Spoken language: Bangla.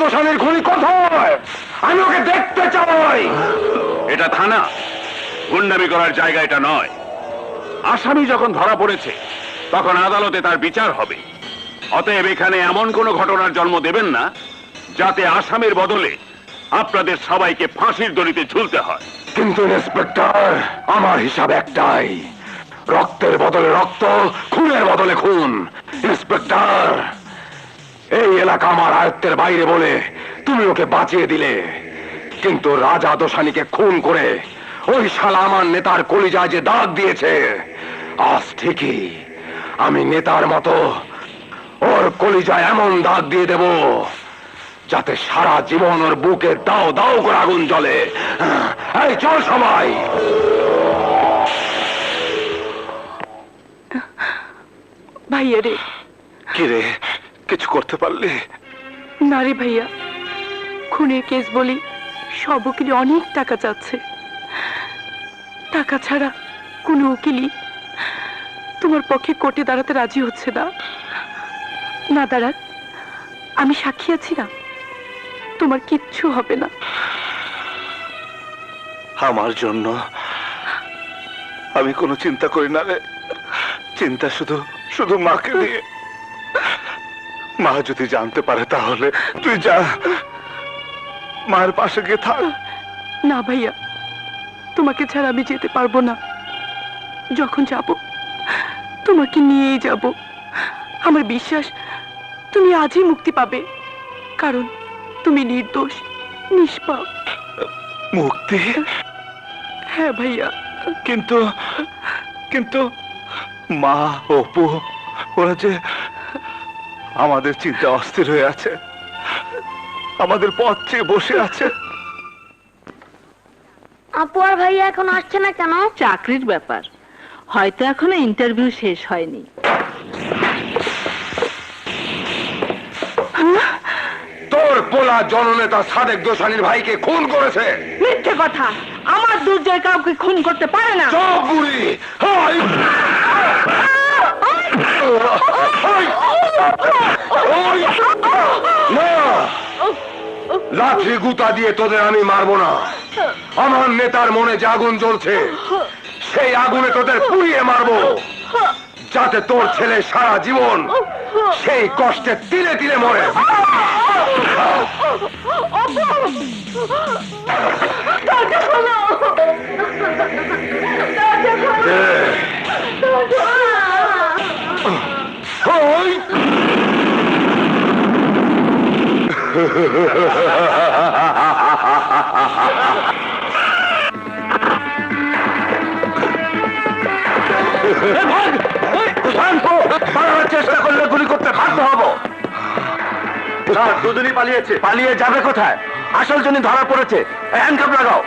দোষানের খুনি কোথায়? আমি ওকে দেখতে চাই। এটা থানা। গুন্ডামি করার জায়গা এটা নয়। আসামি যখন ধরা পড়েছে তখন আদালতে তার বিচার হবে। অতএব এখানে এমন কোনো ঘটনার জন্ম দেবেন না যাতে আসামির বদলে আপনাদের সবাইকে ফাঁসির দড়িতে ঝুলতে হয়। কিন্তু ইন্সপেক্টর আমার হিসাব একটাই। রক্তের বদলে রক্ত খুনের বদলে খুন। ইন্সপেক্টর! এই এলাকা আমার আয়ত্তের বাইরে বলে তুমি ওকে বাঁচিয়ে দিলে। কিন্তু রাজা দোসানিকে খুন করে ওই শালা আমার নেতার কলিজায় যে দাগ দিয়েছে আজ ঠিকই আমি নেতার মতো ওর কলিজায় এমন দাগ দিয়ে দেব যাতে সারা জীবন ওর বুকে দাও দাও করে আগুন জ্বলে। এই চল সবাই! ভাইয়া রে। কি রে? কিছু করতে পারলে? না রে ভাইয়া খুনের কেস বলি সব উকিলি অনেক টাকা চাচ্ছে। টাকা ছাড়া কোনো উকিলই তোমার পক্ষে কোর্টে দাঁড়াতে রাজি হচ্ছে না। না দাঁড়ান আমি সাক্ষী আছি না। তোমার কিচ্ছু হবে না। আমার জন্য আমি কোনো চিন্তা করি না রে। চিন্তা শুধু শুধু মাকে নিয়ে মা যদি জানতে পারে তাহলে তুই যা। মার পাশে গিয়ে থাক। না ভাইয়া তোমাকে ছাড়া আমি যেতে পারব না। যখন যাব তোমাকে নিয়েই যাব। আমার বিশ্বাস তুমি আজই মুক্তি পাবে। কারণ তুমি নির্দোষ নিষ্পাপ। মুক্তি? হ্যাঁ ভাইয়া। কিন্তু কিন্তু মা অপু ওরা যে আমাদের চিন্তা অস্থির হয়ে আছে। আমাদের পথ চেয়ে বসে আছে। আপু আর ভাইয়া এখন আসছে না কেন? চাকরির ব্যাপার। হয়তো এখনও ইন্টারভিউ শেষ হয়নি। তোর পোলা জননেতা সাদেক দোসানির ভাইকে খুন করেছে। মিথ্যে কথা! আমার দুর্জয় কাউকে খুন করতে পারে না! চপ বুড়ি হাই! হাই! ওই! না লাঠি গুতা দিয়ে তোদের আমি মারবো না। আমার নেতার মনে যে আগুন জ্বলছে, সেই আগুনে তোদের পুড়িয়ে মারবো। যাতে তোর ছেলে সারা জীবন সেই কষ্টে তিলে তিলে মরে। চেষ্টা করলে গুলি করতে বাধ্য হব দুজনই পালিয়েছে পালিয়ে যাবে কোথায়? আসল জন্য ধরা পড়েছে। হ্যান্ডকাপ লাগাও।